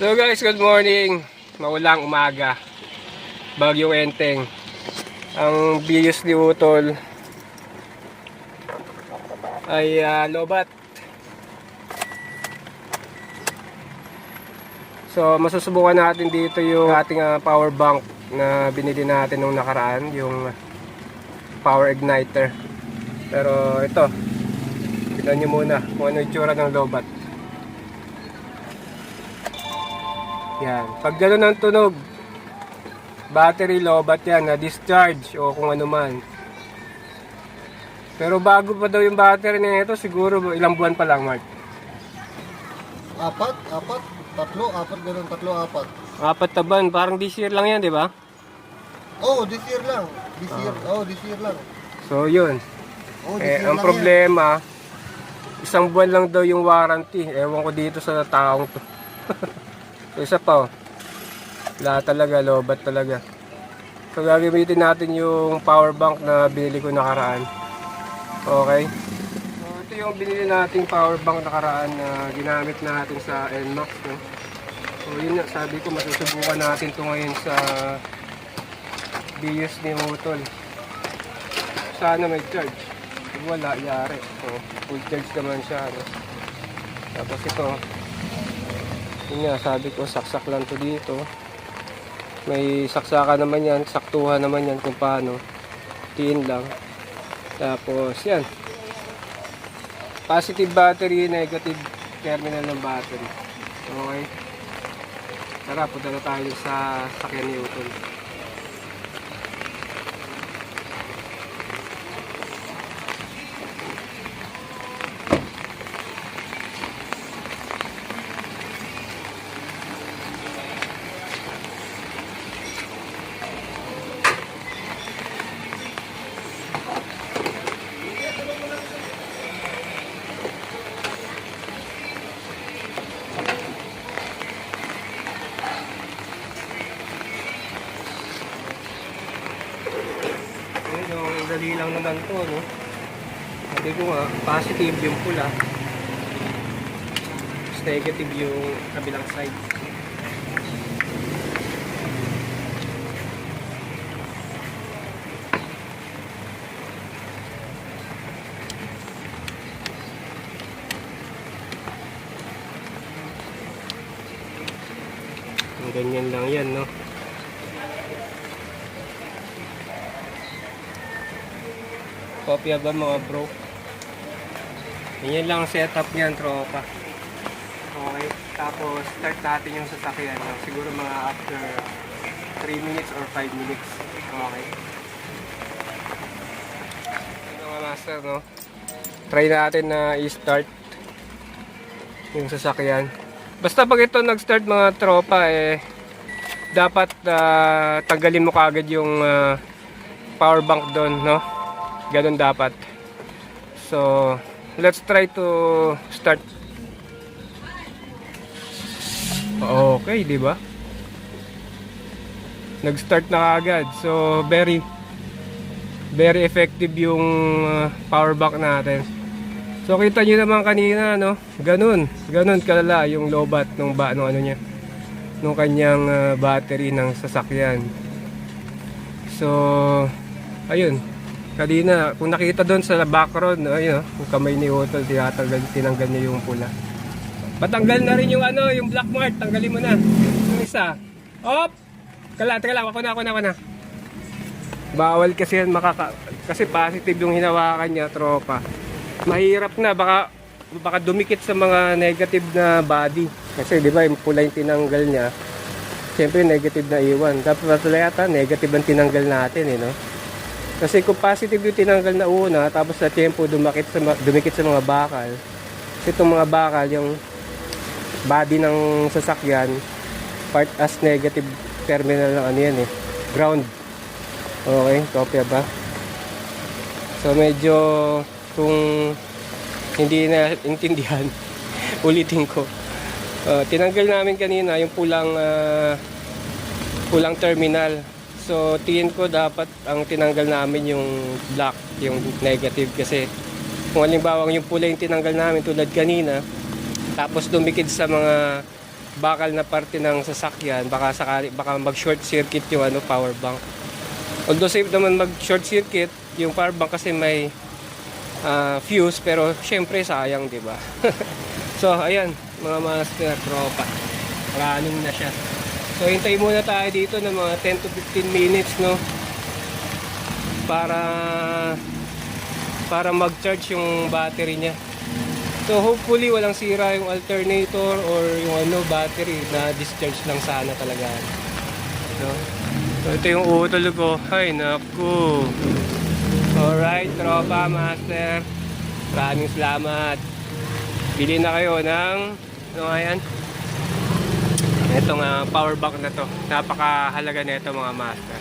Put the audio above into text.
So guys, good morning. Maulang umaga. Bagyo Enteng. Ang bios ni Utol ay ah, lobat. So masusubukan natin dito yung ating ah, power bank na binili natin nung nakaraan, yung power igniter. Pero ito, tignan nyo muna kung ano yung tsura ng lobat. Yan. Pag gano'n ang tunog, battery lobat yan, na discharge o kung ano man. Pero bago pa daw yung battery na ito, siguro ilang buwan pa lang, Mark. Apat, apat, tatlo, apat, ganun, tatlo, apat. Apat na parang this year lang yan, di ba? Oh, this year lang. This year, oh, this year lang. So, yun. Oh, this Eh, year ang lang problema, isang buwan lang daw yung warranty. Ewan ko dito sa taong to. so, isa pa, oh. Wala talaga, lobat talaga. So, gagamitin natin yung power bank na binili ko nakaraan. Okay? Ito yung binili nating power bank nakaraan na ginamit natin sa NMAX. No? So, yun nga, sabi ko, masusubukan natin to ngayon sa BUS ni Motol. Sana may charge. Kung wala, yari. So, full charge naman siya. No? Tapos ito, yun nga, sabi ko, saksak lang to dito. May saksaka naman yan, saktuhan naman yan kung paano. Tiin lang. Tapos, yan. Positive battery, negative terminal ng battery. Okay. Tara, punta tayo sa sakyan ni Utol. Ayun, yung dali lang naman to, no? Sabi ko nga, positive yung pula. Tapos negative yung kabilang side. Ganyan lang yan, no? Kopya ba mga bro? Ganyan lang ang setup niyan, tropa. Okay. Tapos, start natin yung sasakyan. Siguro mga after 3 minutes or 5 minutes. Okay. Ito mga master, no? Try natin na i-start yung sasakyan. Basta pag ito nag-start mga tropa, eh, dapat ah, tanggalin mo kagad yung ah, power bank doon, no? Ganun dapat. So, let's try to start. Okay, di ba? Nag-start na agad. So, very very effective yung uh, power bank natin. So, kita nyo naman kanina, no? Ganun. Ganun kalala yung lobat nung ba, nung ano niya. Nung kanyang uh, battery ng sasakyan. So, ayun. Kanina, kung nakita doon sa background, no, ayun, yung kamay ni Otto, tinatanggal, tinanggal niya yung pula. Patanggal na rin yung ano, yung black mark, tanggalin mo na. Yung isa. Op! Kala, teka lang, ako na, ako na, ako na. Bawal kasi yan makaka... Kasi positive yung hinawakan niya, tropa. Mahirap na, baka baka dumikit sa mga negative na body. Kasi di ba, yung pula yung tinanggal niya, Siyempre negative na iwan. Dapat pala yata negative ang tinanggal natin eh, no? Kasi kung positive yung tinanggal na una, tapos sa tempo dumakit sa, dumikit sa mga bakal, kasi itong mga bakal, yung body ng sasakyan, part as negative terminal ng ano yan eh, ground. Okay, kopya ba? So medyo kung hindi na intindihan, ulitin ko. Uh, tinanggal namin kanina yung pulang ah, kulang terminal. So, tingin ko dapat ang tinanggal namin yung black, yung negative kasi kung halimbawa yung pula yung tinanggal namin tulad kanina, tapos dumikit sa mga bakal na parte ng sasakyan, baka sakali baka mag short circuit yung ano power bank. Although safe naman mag short circuit yung power bank kasi may ah, fuse pero syempre sayang, 'di ba? so, ayan, mga master tropa. Running na siya. So, hintay muna tayo dito ng mga 10 to 15 minutes, no? Para para mag-charge yung battery niya. So hopefully walang sira yung alternator or yung ano battery na discharge lang sana talaga. No? So ito yung utol ko. Ay naku. Alright, tropa master. Maraming salamat. Bili na kayo ng ano nga yan? Itong ah, power bank na to. Napakahalaga nito mga master.